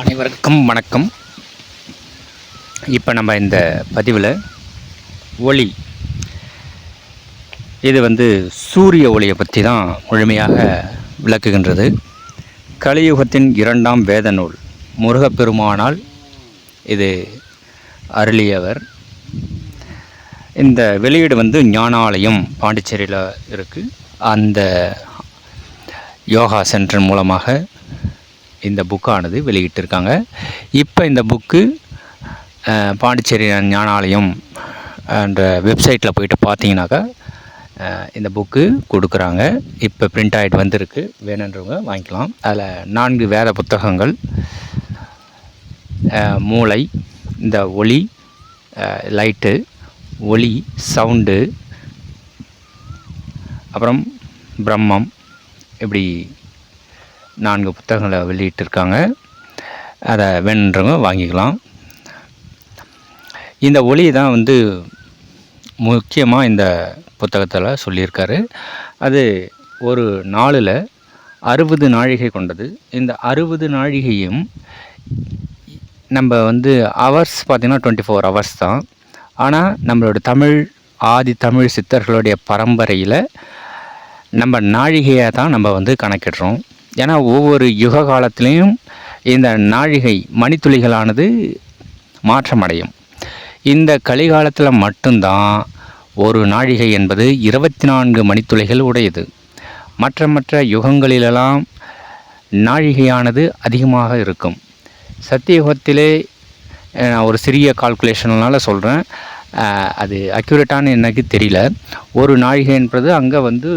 அனைவருக்கும் வணக்கம். இப்போ நம்ம இந்த பதிவில் ஒளி. இது வந்து சூரிய ஒளியை பற்றி தான் முழுமையாக விளக்குகின்றது. கலியுகத்தின் இரண்டாம் வேத நூல் முருகப்பெருமானால் இது அருளியவர். இந்த வெளியீடு வந்து ஞானாலயம் பாண்டிச்சேரியில் இருக்குது அந்த யோகா சென்டர் மூலமாக இந்த புக்கானது வெளியிட்டிருக்காங்க. இப்போ இந்த புக்கு பாண்டிச்சேரி ஞானாலயம் என்ற வெப்சைட்டில் போயிட்டு பார்த்தீங்கன்னாக்கா இந்த புக்கு கொடுக்குறாங்க. இப்போ பிரிண்ட் ஆகிட்டு வந்திருக்கு. வேணுன்றவங்க வாங்கிக்கலாம். அதில் நான்கு வேத புத்தகங்கள் மூளை இந்த ஒளி லைட்டு ஒளி சவுண்டு அப்புறம் பிரம்மம் இப்படி நான்கு புத்தகங்களை வெளியிட்டிருக்காங்க. அதை வேணுன்றவங்க வாங்கிக்கலாம். இந்த ஒளி தான் வந்து முக்கியமாக இந்த புத்தகத்தில் சொல்லியிருக்காரு. அது ஒரு நாளில் அறுபது நாழிகை கொண்டது. இந்த அறுபது நாழிகையும் நம்ம வந்து ஹவர்ஸ் பார்த்திங்கன்னா டுவெண்ட்டி ஃபோர் ஹவர்ஸ் தான். ஆனால் நம்மளோட தமிழ் ஆதி தமிழ் சித்தர்களுடைய பரம்பரையில் நம்ம நாழிகையை தான் நம்ம வந்து கணக்கிடுறோம். ஏன்னா ஒவ்வொரு யுக காலத்திலையும் இந்த நாழிகை மணித்துளிகளானது மாற்றமடையும். இந்த கலிகாலத்தில் மட்டும்தான் ஒரு நாழிகை என்பது இருபத்தி நான்கு மணித்துளிகள் உடையது. மற்ற மற்ற யுகங்களிலெல்லாம் நாழிகையானது அதிகமாக இருக்கும். சத்தியுகத்திலே நான் ஒரு சிறிய கால்குலேஷனால் சொல்கிறேன் அது அக்யூரேட்டான எனக்கு தெரியல. ஒரு நாழிகை என்பது அங்கே வந்து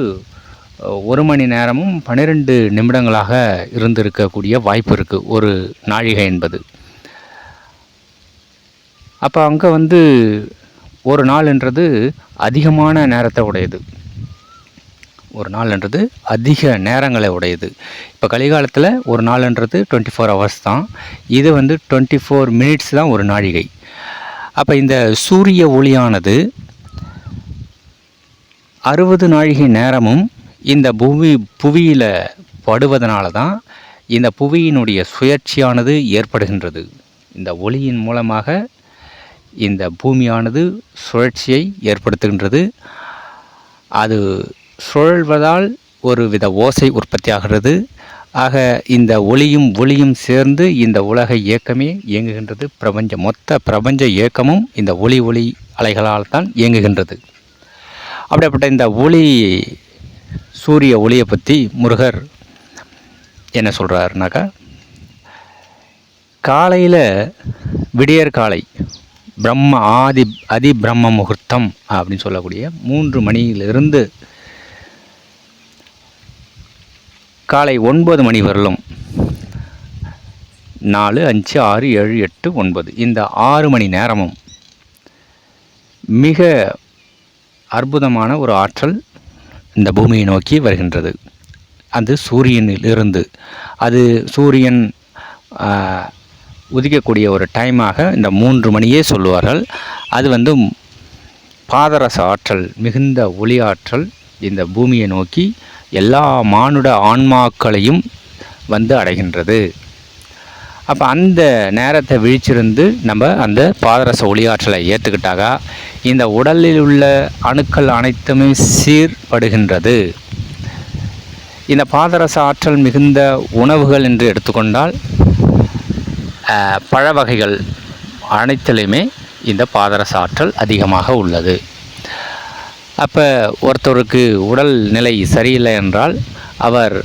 ஒரு மணி நேரமும் பன்னிரெண்டு நிமிடங்களாக இருந்திருக்கக்கூடிய வாய்ப்பு இருக்குது ஒரு நாழிகை என்பது. அப்போ அங்கே வந்து ஒரு நாள்ன்றது அதிகமான நேரத்தை உடையது. ஒரு நாள்ன்றது அதிக நேரங்களை உடையது. இப்போ கலிகாலத்தில் ஒரு நாள்ன்றது டுவெண்ட்டி ஃபோர் ஹவர்ஸ் தான். இது வந்து டுவெண்ட்டி ஃபோர் மினிட்ஸ் தான் ஒரு நாழிகை. அப்போ இந்த சூரிய ஒளியானது அறுபது நாழிகை நேரமும் இந்த புவி புவியில் படுவதனால தான் இந்த புவியினுடைய சுழற்சியானது ஏற்படுகின்றது. இந்த ஒளியின் மூலமாக இந்த பூமியானது சுழற்சியை ஏற்படுத்துகின்றது. அது சுழல்வதால் ஒரு வித ஓசை உற்பத்தியாகிறது. ஆக இந்த ஒளியும் ஒளியும் சேர்ந்து இந்த உலக இயக்கமே இயங்குகின்றது. பிரபஞ்ச மொத்த பிரபஞ்ச இயக்கமும் இந்த ஒளி ஒளி அலைகளால் தான் இயங்குகின்றது. அப்படிப்பட்ட இந்த ஒளி சூரிய ஒளியை பற்றி முருகர் என்ன சொல்கிறாருனாக்கா காலையில் விடியற் காலை பிரம்ம ஆதி அதி பிரம்ம முகூர்த்தம் அப்படின்னு சொல்லக்கூடிய மூன்று மணியிலிருந்து காலை ஒன்பது மணி வரலும் நாலு அஞ்சு ஆறு ஏழு எட்டு ஒன்பது. இந்த ஆறு மணி நேரமும் மிக அற்புதமான ஒரு ஆற்றல் இந்த பூமியை நோக்கி வருகின்றது. அது சூரியனில் இருந்து அது சூரியன் உதிக்கக்கூடிய ஒரு டைமாக இந்த மூன்று மணியே சொல்லுவார்கள். அது வந்து பாதரச ஆற்றல் மிகுந்த ஒளி ஆற்றல் இந்த பூமியை நோக்கி எல்லா மானுட ஆன்மாக்களையும் வந்து அடைகின்றது. அப்போ அந்த நேரத்தை விழிச்சிருந்து நம்ம அந்த பாதரச ஒளியாற்றலை ஏற்றுக்கிட்டாக்கா இந்த உடலில் உள்ள அணுக்கள் அனைத்துமே சீர்படுகின்றது. இந்த பாதரச ஆற்றல் மிகுந்த உணவுகள் என்று எடுத்துக்கொண்டால் பழ வகைகள் அனைத்திலுமே இந்த பாதரச ஆற்றல் அதிகமாக உள்ளது. அப்போ ஒருத்தருக்கு உடல் நிலை சரியில்லை என்றால் அவர்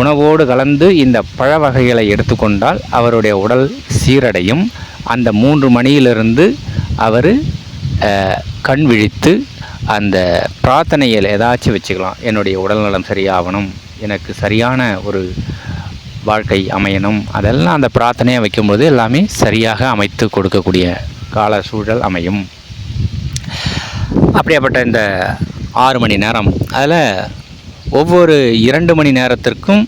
உணவோடு கலந்து இந்த பழ வகைகளை எடுத்துக்கொண்டால் அவருடைய உடல் சீரடையும். அந்த மூன்று மணியிலிருந்து அவர் கண் விழித்து அந்த பிரார்த்தனையில் ஏதாச்சும் வச்சுக்கலாம். என்னுடைய உடல்நலம் சரியாகணும் எனக்கு சரியான ஒரு வாழ்க்கை அமையணும். அதெல்லாம் அந்த பிரார்த்தனையை வைக்கும்போது எல்லாமே சரியாக அமைத்து கொடுக்கக்கூடிய கால சூழல் அமையும். அப்படியாப்பட்ட இந்த ஆறு மணி நேரம் அதில் ஒவ்வொரு இரண்டு மணி நேரத்திற்கும்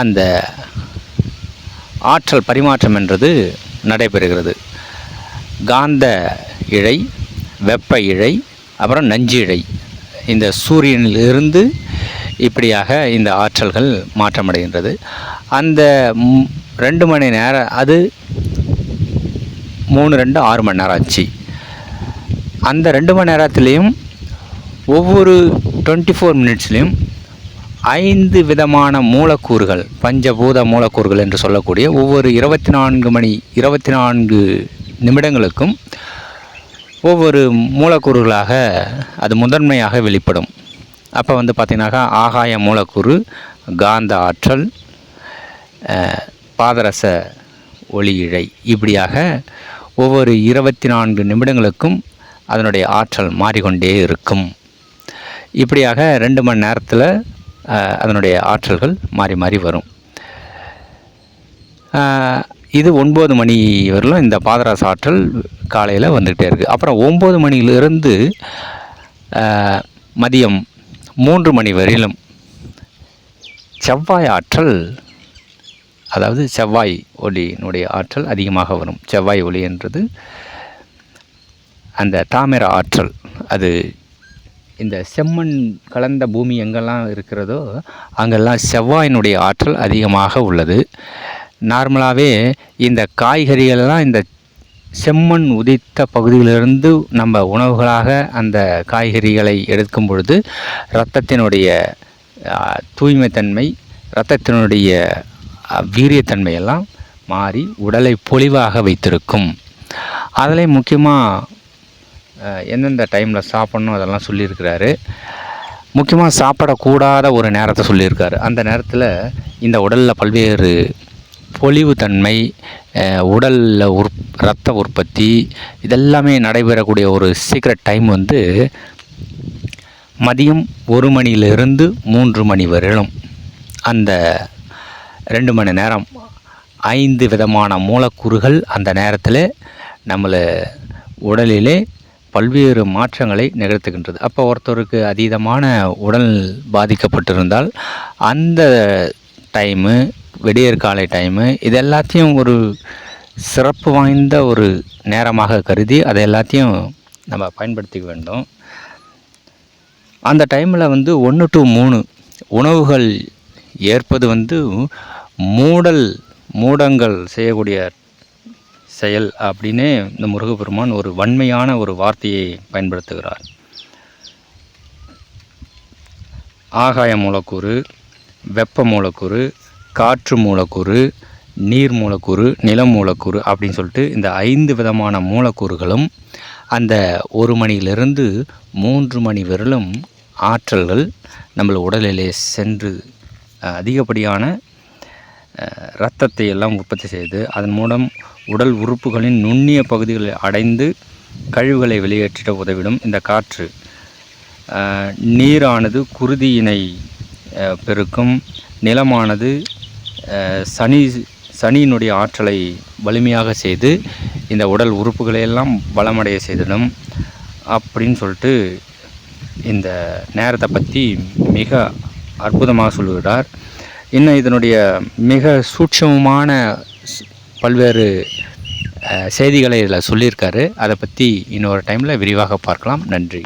அந்த ஆற்றல் பரிமாற்றம் என்றது நடைபெறுகிறது. காந்த இழை வெப்ப இழை அப்புறம் நஞ்சு இழை. இந்த சூரியனிலிருந்து இப்படியாக இந்த ஆற்றல்கள் மாற்றமடைகின்றது. அந்த ரெண்டு மணி நேரம் அது மூணு ரெண்டு ஆறு மணி நேரம் ஆச்சு. அந்த ரெண்டு மணி நேரத்துலேயும் ஒவ்வொரு டுவெண்ட்டி ஃபோர் மினிட்ஸ்லேயும் ஐந்து விதமான மூலக்கூறுகள் பஞ்சபூத மூலக்கூறுகள் என்று சொல்லக்கூடிய ஒவ்வொரு இருபத்தி நான்கு மணி இருபத்தி நான்கு நிமிடங்களுக்கும் ஒவ்வொரு மூலக்கூறுகளாக அது முதன்மையாக வெளிப்படும். அப்போ வந்து பார்த்திங்கனாக்கா ஆகாய மூலக்கூறு காந்த ஆற்றல் பாதரச ஒளி இழை இப்படியாக ஒவ்வொரு இருபத்தி நான்கு நிமிடங்களுக்கும் அதனுடைய ஆற்றல் மாறிக்கொண்டே இருக்கும். இப்படியாக ரெண்டு மணி நேரத்தில் அதனுடைய ஆற்றல்கள் மாறி மாறி வரும். இது ஒன்பது மணி வரலும் இந்த பாதராச ஆற்றல் காலையில் வந்துக்கிட்டே இருக்குது அப்புறம் ஒம்பது மணியிலிருந்து மதியம் மூன்று மணி வரையிலும் செவ்வாய் ஆற்றல் அதாவது செவ்வாய் ஒளியினுடைய ஆற்றல் அதிகமாக வரும். செவ்வாய் ஒளி என்றது அந்த தாமிர ஆற்றல். அது இந்த செம்மண் கலந்த பூமி எங்கெல்லாம் இருக்கிறதோ அங்கெல்லாம் செவ்வாயினுடைய ஆற்றல் அதிகமாக உள்ளது. நார்மலாகவே இந்த காய்கறிகள்லாம் இந்த செம்மண் உதித்த பகுதியிலிருந்து நம்ம உணவுகளாக அந்த காய்கறிகளை எடுக்கும் பொழுது இரத்தத்தினுடைய தூய்மைத்தன்மை இரத்தத்தினுடைய வீரியத்தன்மையெல்லாம் மாறி உடலை பொலிவாக வைத்திருக்கும். அதில் முக்கியமாக எந்தெந்த டைமில் சாப்பிட்ணும் அதெல்லாம் சொல்லியிருக்கிறாரு. முக்கியமாக சாப்பிடக்கூடாத ஒரு நேரத்தை சொல்லியிருக்காரு. அந்த நேரத்தில் இந்த உடலில் பல்வேறு பொலிவுத்தன்மை உடலில் உற் ரத்த உற்பத்தி இதெல்லாமே நடைபெறக்கூடிய ஒரு சீக்ரெட் டைம் வந்து மதியம் ஒரு மணியிலிருந்து மூன்று மணி வரையிலும். அந்த ரெண்டு மணி நேரம் ஐந்து விதமான மூலக்கூறுகள் அந்த நேரத்தில் நம்மளை உடலிலே பல்வேறு மாற்றங்களை நிகழ்த்துகின்றது. அப்போ ஒருத்தருக்கு அதீதமான உடல் பாதிக்கப்பட்டிருந்தால் அந்த டைமு விடியற் காலை டைமு இது எல்லாத்தையும் ஒரு சிறப்பு வாய்ந்த ஒரு நேரமாக கருதி அதை எல்லாத்தையும் நம்ம பயன்படுத்திக்க வேண்டும். அந்த டைமில் வந்து ஒன்று டு மூணு உணவுகள் ஏற்பது வந்து மூடல் மூடங்கள் செய்யக்கூடிய செயல் அப்படின்னே இந்த முருகப்பெருமான் ஒரு வன்மையான ஒரு வார்த்தையை பயன்படுத்துகிறார். ஆகாய மூலக்கூறு வெப்ப மூலக்கூறு காற்று மூலக்கூறு நீர் மூலக்கூறு நிலம் மூலக்கூறு அப்படின்னு சொல்லிட்டு இந்த ஐந்து விதமான மூலக்கூறுகளும் அந்த ஒரு மணியிலிருந்து மூன்று மணி வரலும் ஆற்றல்கள் நம்மளை உடலிலே சென்று அதிகப்படியான இரத்தத்தை எல்லாம் உற்பத்தி செய்து அதன் மூலம் உடல் உறுப்புகளின் நுண்ணிய பகுதிகளை அடைந்து கழிவுகளை வெளியேற்றிட உதவிடும் இந்த காற்று. நீரானது குருதியினை பெருக்கும். நிலமானது சனி சனியினுடைய ஆற்றலை வலிமையாக செய்து இந்த உடல் உறுப்புகளை எல்லாம் பலமடைய செய்திடும். அப்படின்னு சொல்லிட்டு இந்த நேரத்தை பற்றி மிக அற்புதமாக சொல்லுகிறார். இன்னும் இதனுடைய மிக சூட்சமமான பல்வேறு செய்திகளை இதில் சொல்லியிருக்காரு. அதை பற்றி இன்னொரு டைமில் விரிவாக பார்க்கலாம். நன்றி.